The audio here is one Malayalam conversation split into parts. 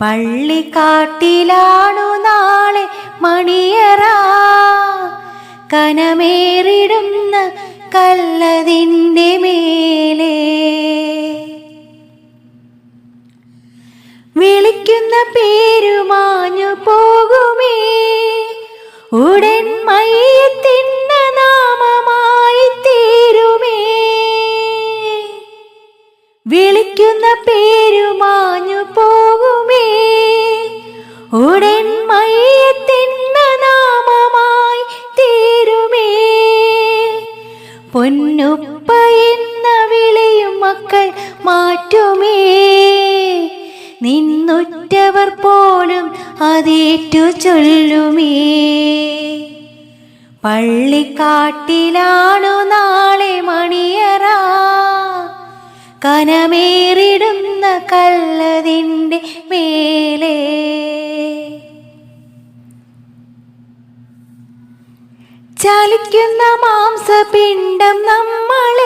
പള്ളിക്കാട്ടിലാണു നാളെ മണിയറ. കനമേറിടുന്ന കല്ലതിന്റെ മേലെ. വിളിക്കുന്ന പേരുമാഞ്ഞു പോകുമേ. ഉടൻ മയ്യത്തിന്ന നാമമായി തീരുമേ. വിളിക്കുന്ന പേരുമാഞ്ഞു പോകുമേ പൊന്നുപ്പ എന്ന വിളിയും മക്കൾ മാറ്റുമേ. നിന്നുറ്റവർ പോലും അതേറ്റു ചൊല്ലുമേ. പള്ളിക്കാട്ടിലാണു നാളെ മണിയറ. കനമേറിടുന്ന കല്ലതിന്റെ മേലെ. ചലിക്കുന്ന മാംസപിണ്ഡം നമ്മൾ.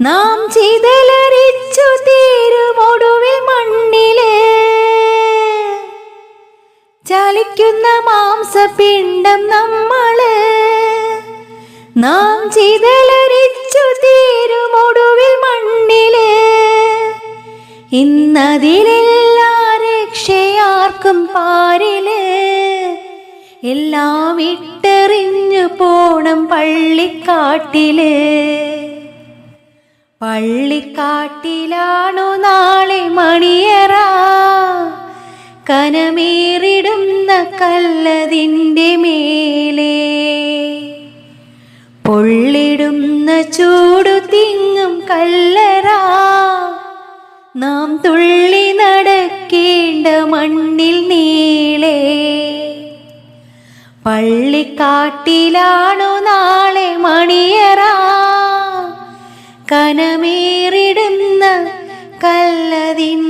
നാം ചിതലരിച്ചു തീരുമൊടുവിൽ മണ്ണിൽ. ചലിക്കുന്ന മാംസപിണ്ടം നമ്മൾ. നാം ചിതലരിച്ചു തീരുമൊടുവിൽ മണ്ണിൽ. ഇന്നതിലെല്ലാ രക്ഷയാർക്കും പാരിൽ എല്ലാം ഇട്ടെറിഞ്ഞു പോണം പള്ളിക്കാട്ടിൽ. പള്ളിക്കാട്ടിലാണു നാളെ മണിയറ? കനമേറിടുന്ന കല്ലതിന്റെ മേലെ. പൊള്ളിടുന്ന ചൂടു തിങ്ങും കല്ലറ. നാം തുള്ളി നടക്കേണ്ട മണ്ണിൽ നീളേ. പള്ളിക്കാട്ടിലാണു നാളെ മണിയറ. കനമേറിടുന്ന കല്ലതിന്റെ മേ